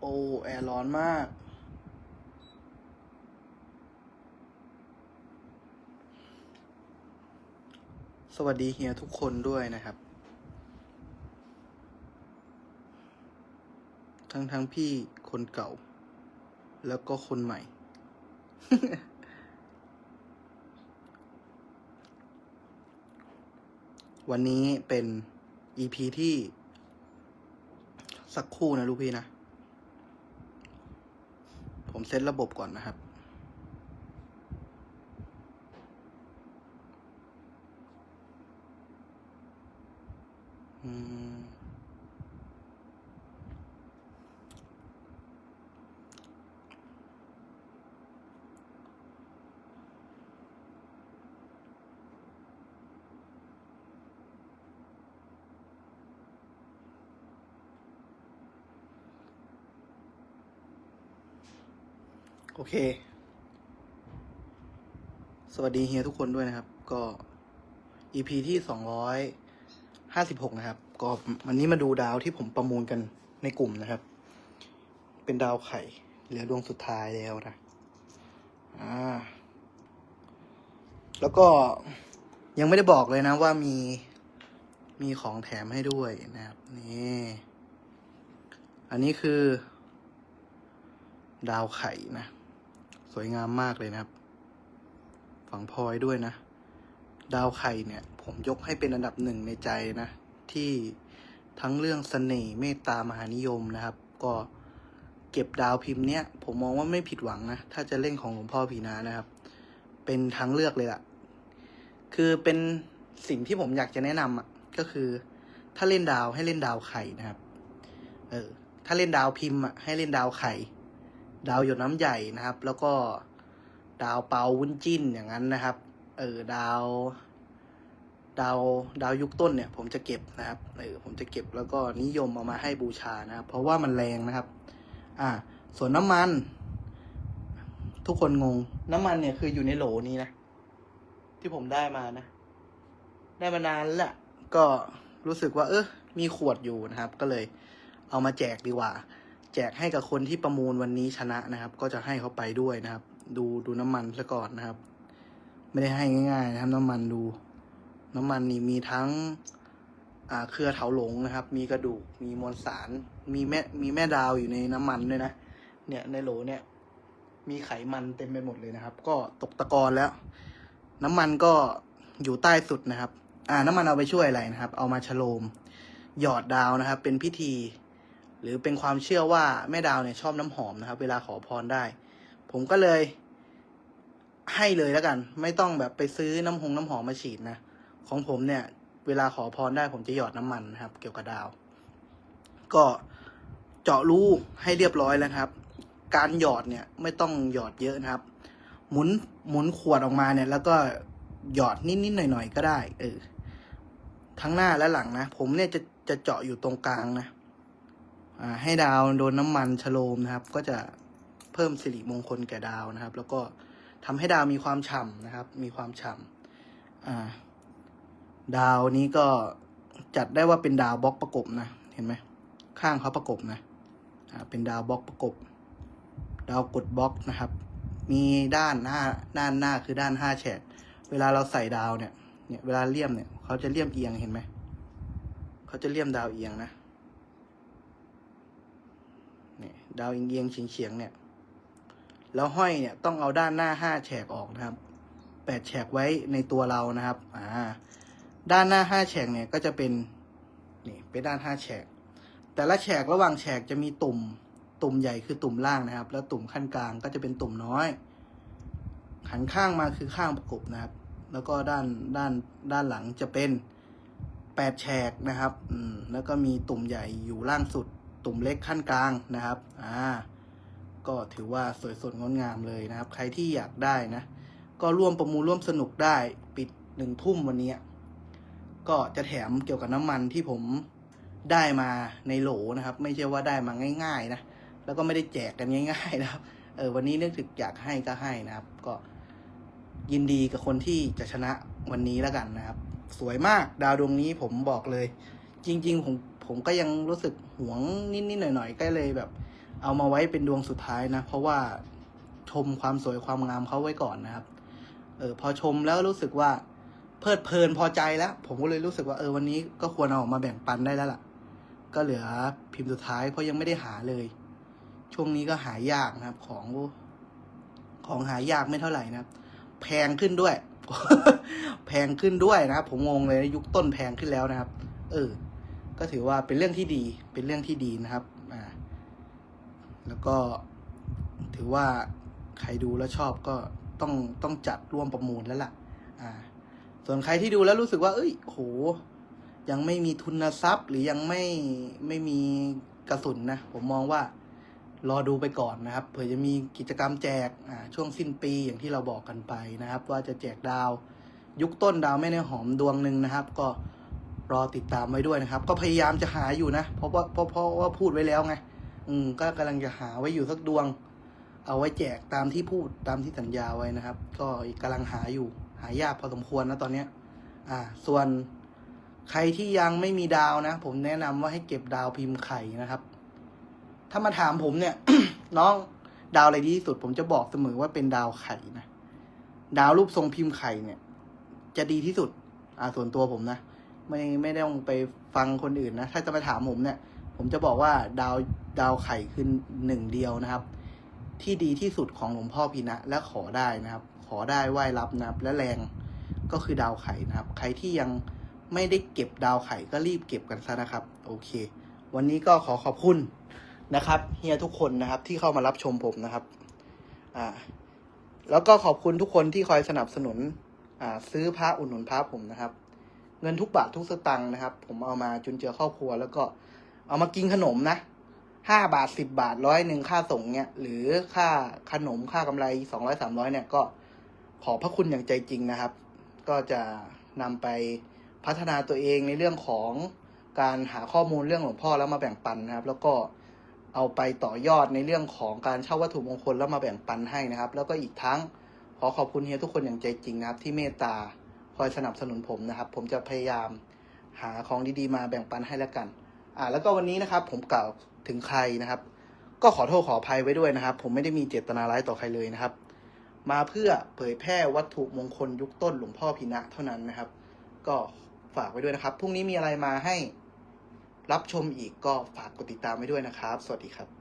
โอ้ แอร์ร้อนมาก สวัสดีเฮียทุกคนด้วยนะครับ ทั้งทั้งพี่คนเก่า แล้วก็คนใหม่ วันนี้เป็น EP ที่ สักคู่นะลูกพี่นะ ผมเซตระบบก่อนนะครับ อืม โอเค สวัสดีเฮียทุกคนด้วยนะครับ ก็ EP ที่สองร้อยห้าสิบหกนะครับ ก็วันนี้มาดูดาวที่ผมประมูลกันในกลุ่มนะครับ เป็นดาวไข่ เหลือดวงสุดท้ายแล้วนะ อ่า แล้วก็ยังไม่ได้บอกเลยนะว่ามีมีของแถมให้ด้วยนะครับ นี่ อันนี้คือ ดาวไข่นะ วยงามมากเลยนะครับ ฝังพลอยด้วยนะ ดาวไข่เนี่ย ผมยกให้เป็นอันดับหนึ่งในใจนะ ที่ทั้งเรื่องเสน่ห์เมตตามหานิยมนะครับ ก็เก็บดาวพิมพ์เนี้ยผมมองว่าไม่ผิดหวังนะ ถ้าจะเล่นของหลวงพ่อผีนานะครับ เป็นทางเลือกเลยล่ะ คือเป็นสิ่งที่ผมอยากจะแนะนำอะก็คือ ถ้าเล่นดาวให้เล่นดาวไข่นะครับ เออ ถ้าเล่นดาวพิมพ์อะให้เล่นดาวไข่ ดาวหยดน้ำใหญ่นะครับ แล้วก็ดาวเปาวุ้นจิ้นอย่างนั้นนะครับ เออดาว ดาวดาวยุคต้นเนี่ย ผมจะเก็บนะครับเออผมจะเก็บแล้วก็นิยมเอามาให้บูชานะครับ เพราะว่ามันแรงนะครับ อ่า ส่วนน้ำมัน ทุกคนงง น้ำมันเนี่ยคืออยู่ในโหลนี้นะ ที่ผมได้มานะ ได้มานานแล้วก็รู้สึกว่า เออมีขวดอยู่นะครับ ก็เลยเอามาแจกดีกว่า แจกให้กับคนที่ประมูลวันนี้ชนะนะครับ ก็จะให้เขาไปด้วยนะครับ ดูดูน้ำมันซะก่อนนะครับ ไม่ได้ให้ง่าย ๆ นะครับ น้ำมันดู น้ำมันนี่มีทั้งอ่าเครือเถาหลงนะครับ มีกระดูก มีมวลสาร มีแม่ มีแม่ดาวอยู่ในน้ำมันด้วยนะ เนี่ยในโหลเนี่ย มีไขมันเต็มไปหมดเลยนะครับ ก็ตกตะกอนแล้ว น้ำมันก็อยู่ใต้สุดนะครับ อ่า น้ำมันเอาไปช่วยอะไรนะครับ เอามาฉโลม หยอดดาวนะครับ เป็นพิธี หรือเป็นความเชื่อว่าแม่ดาวเนี่ยชอบน้ำหอมนะครับ เวลาขอพรได้ ผมก็เลย ให้เลยแล้วกัน ไม่ต้องแบบไปซื้อน้ำหงน้ำหอมมาฉีดนะของผมเนี่ย เวลาขอพรได้ผมจะหยอดน้ำมันนะครับ เกี่ยวกับดาว ก็เจาะรูให้เรียบร้อยแล้วครับ การหยอดเนี่ยไม่ต้องหยอดเยอะนะครับ หมุนหมุนขวดออกมาเนี่ย แล้วก็หยอดนิดๆหน่อยๆก็ได้ เออทั้งหน้าและหลังนะ ผมเนี่ยจะจะเจาะอยู่ตรงกลางนะ ให้ดาวโดนน้ำมันฉโลมนะครับ ก็จะเพิ่มสิริมงคลแก่ดาวนะครับ แล้วก็ทำให้ดาวมีความฉ่ำนะครับ มีความฉ่ำดาวนี้ก็จัดได้ว่าเป็นดาวบล็อกประกบนะเห็นไหมข้างเขาประกบนะเป็นดาวบล็อกประกบ ดาวกดบล็อกนะครับ มีด้านหน้าด้านหน้าคือด้านห้าแฉกเวลาเราใส่ดาวเนี่ยเนี่ย เวลาเลี่ยมเนี่ยเขาจะเลี่ยมเอียงเห็นไหมเขาจะเลี่ยมดาวเอียงนะ เนี่ย ดาวเอียงๆเฉียงเนี่ย แล้วห้อยเนี่ยต้องเอาด้านหน้าห้าแฉกออกนะครับแปดแฉกไว้ในตัวเรานะครับ อ่า ด้านหน้าห้าแฉกเนี่ยก็จะเป็นนี่เป็นด้านห้าแฉก แต่ละแฉกระหว่างแฉกจะมีตุ่ม ตุ่มใหญ่คือตุ่มล่างนะครับ แล้วตุ่มขั้นกลางก็จะเป็นตุ่มน้อย หันข้างมาคือข้างประกบนะครับ แล้วก็ด้านด้านด้านหลังจะเป็นแปดแฉกนะครับ อืม แล้วก็มีตุ่มใหญ่อยู่ล่างสุด ตุ่มเล็กขั้นกลางนะครับอ่าก็ถือว่าสวยสดงดงามเลยนะครับ ใครที่อยากได้นะ ก็ร่วมประมูลร่วมสนุกได้ปิดหนึ่งทุ่มวันนี้ ก็จะแถมเกี่ยวกับน้ำมันที่ผมได้มาในโหลนะครับ ไม่ใช่ว่าได้มาง่ายๆนะแล้วก็ไม่ได้แจกกันง่ายๆนะครับเออวันนี้นึกถึงอยากให้ก็ให้นะครับ ก็ยินดีกับคนที่จะชนะวันนี้แล้วกันนะครับ สวยมากดาวดวงนี้ผมบอกเลย จริง ๆ ผม ผมก็ยังรู้สึกหวงนิดๆหน่อยๆก็เลยแบบ เอามาไว้เป็นดวงสุดท้ายนะ เพราะว่าชมความสวยความงามเขาไว้ก่อนนะครับ เออพอชมแล้วรู้สึกว่าเพลิดเพลินพอใจแล้ว ผมก็เลยรู้สึกว่าเออวันนี้ก็ควรเอาออกมาแบ่งปันได้แล้วล่ะ ก็เหลือพิมพ์สุดท้ายเพราะยังไม่ได้หาเลย ช่วงนี้ก็หายากนะครับ ของของหายากไม่เท่าไหร่นะครับ แพงขึ้นด้วย แพงขึ้นด้วยนะครับ ผมงงเลยยุคต้นแพงขึ้นแล้วนะครับ เออ ก็ถือว่าเป็นเรื่องที่ดี เป็นเรื่องที่ดีนะครับอ่าแล้วก็ถือว่าใครดูแล้วชอบก็ต้องต้องจัดร่วมประมูลแล้วล่ะ อ่า ส่วนใครที่ดูแล้วรู้สึกว่า เอ้ย โห ยังไม่มีทุนทรัพย์ หรือยังไม่ไม่มีกระสุนนะ ผมมองว่ารอดูไปก่อนนะครับ เผื่อจะมีกิจกรรมแจก อ่า ช่วงสิ้นปีอย่างที่เราบอกกันไปนะครับ ว่าจะแจกดาว ยุคต้นดาวแม่เนื้อหอมดวงหนึ่งนะครับ ก็ รอติดตามไว้ด้วยนะครับ ก็พยายามจะหาอยู่นะ เพราะว่าเพราะเพราะว่าพูดไว้แล้วไง อืม ก็กำลังจะหาไว้อยู่สักดวง เอาไว้แจกตามที่พูดตามที่สัญญาไว้นะครับ ก็กำลังหาอยู่ หายากพอสมควรนะตอนเนี้ย อ่า ส่วนใครที่ยังไม่มีดาวนะ ผมแนะนำว่าให้เก็บดาวพิมพ์ไข่นะครับ ถ้ามาถามผมเนี่ย น้องดาวอะไรดีที่สุด ผมจะบอกเสมอว่าเป็นดาวไข่นะ ดาวรูปทรงพิมพ์ไข่เนี่ย จะดีที่สุด อ่าส่วนตัวผมนะ ไม่ไม่ได้ต้องไปฟังคนอื่นนะ ถ้าจะมาถามผมเนี่ย ผมจะบอกว่าดาวดาวไข่คือหนึ่งเดียวนะครับ ที่ดีที่สุดของหลวงพ่อพีนะและขอได้นะครับ ขอได้ไหว้รับนะครับ และแรงก็คือดาวไข่นะครับ ใครที่ยังไม่ได้เก็บดาวไข่ก็รีบเก็บกันซะนะครับ โอเค วันนี้ก็ขอขอบคุณนะครับเฮียทุกคนนะครับที่เข้ามารับชมผมนะครับ อ่า แล้วก็ขอบคุณทุกคนที่คอยสนับสนุน อ่า ซื้อพระอุดหนุนพระผมนะครับ เงินทุกบาททุกสตังค์นะครับ ผมเอามาจุนเจือครอบครัว แล้วก็เอามากินขนมนะห้าบาทสิบบาทร้อยหนึ่งค่าส่งเนี่ยหรือค่าขนมค่ากำไรสองร้อยสามร้อยเนี่ยก็ขอพระคุณอย่างใจจริงนะครับ ก็จะนำไปพัฒนาตัวเองในเรื่องของการหาข้อมูลเรื่องหลวงพ่อแล้วมาแบ่งปันนะครับ แล้วก็เอาไปต่อยอดในเรื่องของการเช่าวัตถุมงคลแล้วมาแบ่งปันให้นะครับ แล้วก็อีกทั้งขอขอบคุณเฮียทุกคนอย่างใจจริงนะครับ ที่เมตตา คอยสนับสนุนผมนะครับ ผมจะพยายามหาของดีๆ มาแบ่งปันให้แล้วกัน อ่า แล้วก็วันนี้นะครับ ผมกล่าวถึงใครนะครับ ก็ขอโทษขออภัยไว้ด้วยนะครับ ผมไม่ได้มีเจตนาร้ายต่อใครเลยนะครับ มาเพื่อเผยแพร่วัตถุมงคลยุคต้นหลวงพ่อพินะเท่านั้นนะครับ ก็ฝากไว้ด้วยนะครับพรุ่งนี้มีอะไรมาให้รับชมอีกก็ฝากกดติดตามไว้ด้วยนะครับ สวัสดีครับ